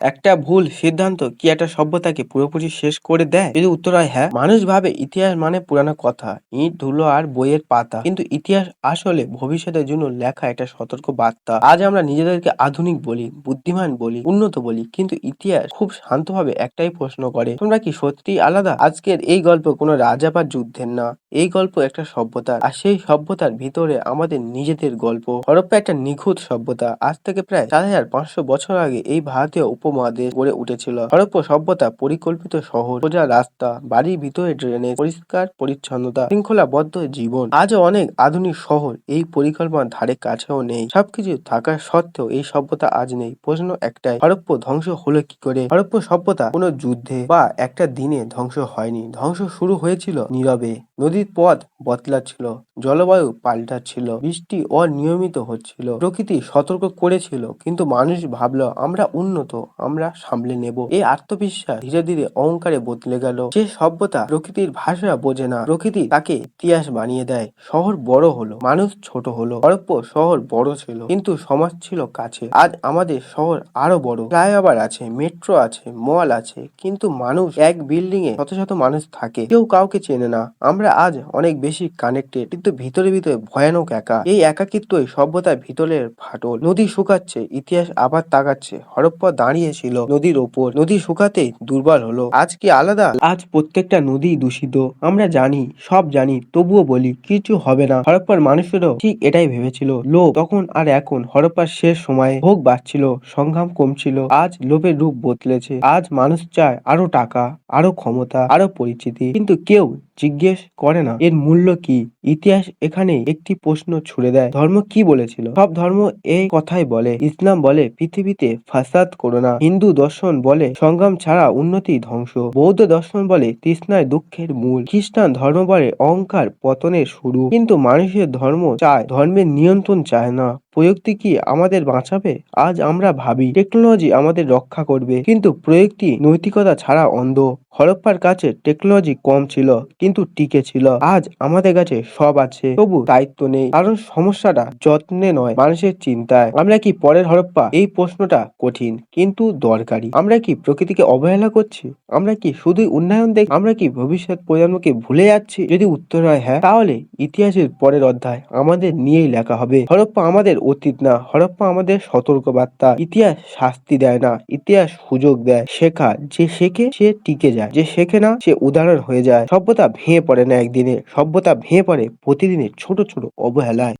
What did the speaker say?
একটা ভুল সিদ্ধান্ত কি একটা সভ্যতাকে পুরোপুরি শেষ করে দেয়? যদি উত্তর হয় হ্যাঁ। মানুষ ভাবে ইতিহাস মানে পুরানো কথা, ইট, ধুলো আর বইয়ের পাতা। কিন্তু ইতিহাস আসলে ভবিষ্যতের জন্য লেখা একটা সতর্ক বার্তা। আজ আমরা নিজেদেরকে আধুনিক বলি, বুদ্ধিমান বলি, উন্নত বলি, কিন্তু ইতিহাস খুব শান্তভাবে একটাই প্রশ্ন করে, তোমরা কি সত্যি আলাদা? আজকের এই গল্প কোনো রাজা বা যুদ্ধের না। এই গল্প একটা সভ্যতার আর সেই সভ্যতার ভিতরে আমাদের নিজেদের গল্প। হরপ্পা একটা নিখুঁত সভ্যতা। আজ থেকে প্রায় চার হাজার পাঁচশো বছর আগে এই ভারতীয় উপমহাদেশ গড়ে উঠেছিল। হরপ্পা সভ্যতা পরিকল্পিত শহর, সোজা রাস্তা, বাড়ির ভিতরে ড্রেনেজ পরিষ্কার পরিচ্ছন্নতা, শৃঙ্খলাবদ্ধ জীবন। আজও অনেক আধুনিক শহর এই পরিকল্পনার ধারে কাছেও নেই। সবকিছু থাকার সত্ত্বেও এই সভ্যতা আজ নেই। প্রশ্ন একটাই হরপ্প ধ্বংস হলো কি করে? হরপ্প সভ্যতা কোনো যুদ্ধে বা একটা দিনে ধ্বংস হয়নি। ধ্বংস শুরু হয়েছিল নীরবে। নদীর পথ বদলাচ্ছিল, জলবায়ু পাল্টাচ্ছিল, বৃষ্টি অনিয়মিত হচ্ছিল, প্রকৃতি সতর্ক করেছিল, কিন্তু মানুষ ভাবলো, আমরা উন্নত, আমরা সামলে নেব। এই আত্মবিশ্বাস ধীরে ধীরে অহংকারে বদলে গেল। যে সভ্যতা প্রকৃতির ভাষা বোঝে না, প্রকৃতি তাকে ইতিহাস বানিয়ে দেয়। শহর বড় হলো, মানুষ ছোট হলো হরপ্প শহর বড় ছিল, কিন্তু সমাজ ছিল কাছে। আজ আমাদের শহর আরও বড়। ফ্লাইওভার আছে, মেট্রো আছে, মল আছে, কিন্তু মানুষ এক বিল্ডিং এ শত শত মানুষ থাকে। কেউ কাউকে চেনে না। আমরা আজ অনেক বেশি কানেক্টেড কিন্তু ভিতরে ভিতরে ভয়ানক একা। এই একাকিত্বই সভ্যতার ভিতরের ফাটল। নদী শুকাচ্ছে, ইতিহাস আবার তাকাচ্ছে। হরপ্পা দাঁড়িয়েছিল নদীর ওপর। নদী শুকাতে দুর্বল হলো। আজ কি আলাদা? আজ প্রত্যেকটা নদী দূষিত। আমরা জানি, সব জানি, তবুও বলি, কিছু হবে না। হরপ্পার মানুষেরও ঠিক এটাই ভেবেছিল। লোভ, তখন আর এখন হরপ্পার শেষ সময়ে ভোগ বাড়ছিল, সংগ্রাম কমছিল। আজ লোভের রূপ বদলেছে। আজ মানুষ চায় আরও টাকা, আরও ক্ষমতা, আরও পরিচিতি। কিন্তু কেউ জিজ্ঞেস করে না। এর মূল্য কি? ইতিহাস এখানে একটি প্রশ্ন ছুড়ে দেয়। ধর্ম কি বলেছিল? সব ধর্ম এই কথাই বলে। ইসলাম বলে, পৃথিবীতে ফাসাদ করো না। হিন্দু দর্শন বলে সংগ্রাম ছাড়া উন্নতি ধ্বংস। বৌদ্ধ দর্শন বলে, তৃষ্ণায় দুঃখের মূল। খ্রিস্টান ধর্ম বলে, অহংকার পতনের শুরু। কিন্তু মানুষের ধর্ম চায়, ধর্মের নিয়ন্ত্রণ চায় না। প্রযুক্তি কি আমাদের বাঁচাবে? আজ আমরা ভাবি টেকনোলজি আমাদের রক্ষা করবে। কিন্তু প্রযুক্তি নৈতিকতা ছাড়া অন্ধ। হরপ্পার কাছে টেকনোলজি কম ছিল, কিন্তু টিকে ছিল। আজ আমাদের কাছে সব আছে, তবু দায়িত্ব নেই। কারণ সমস্যাটা যত্নে নয়, মানুষের চিন্তায়। আমরা কি পরের হরপ্পা? এই প্রশ্নটা কঠিন, কিন্তু দরকারি। আমরা কি প্রকৃতিকে অবহেলা করছি? আমরা কি শুধুই উন্নয়ন দেখ আমরা কি ভবিষ্যৎ প্রজন্মকে ভুলে যাচ্ছি? যদি উত্তর হয় হ্যাঁ তাহলে ইতিহাসের পরের অধ্যায় আমাদের নিয়েই লেখা হবে। হরপ্পা আমাদের অতীত না। হরপ্পা আমাদের সতর্ক বার্তা ইতিহাস শাস্তি দেয় না, ইতিহাস সুযোগ দেয়। শেখা যে শেখে, সে টিকে যায়। যে শেখে না, সে উদাহরণ হয়ে যায়। সভ্যতা ভেঙে পড়ে না একদিনে। সভ্যতা ভেঙে পড়ে প্রতিদিনের ছোট ছোট অবহেলায়।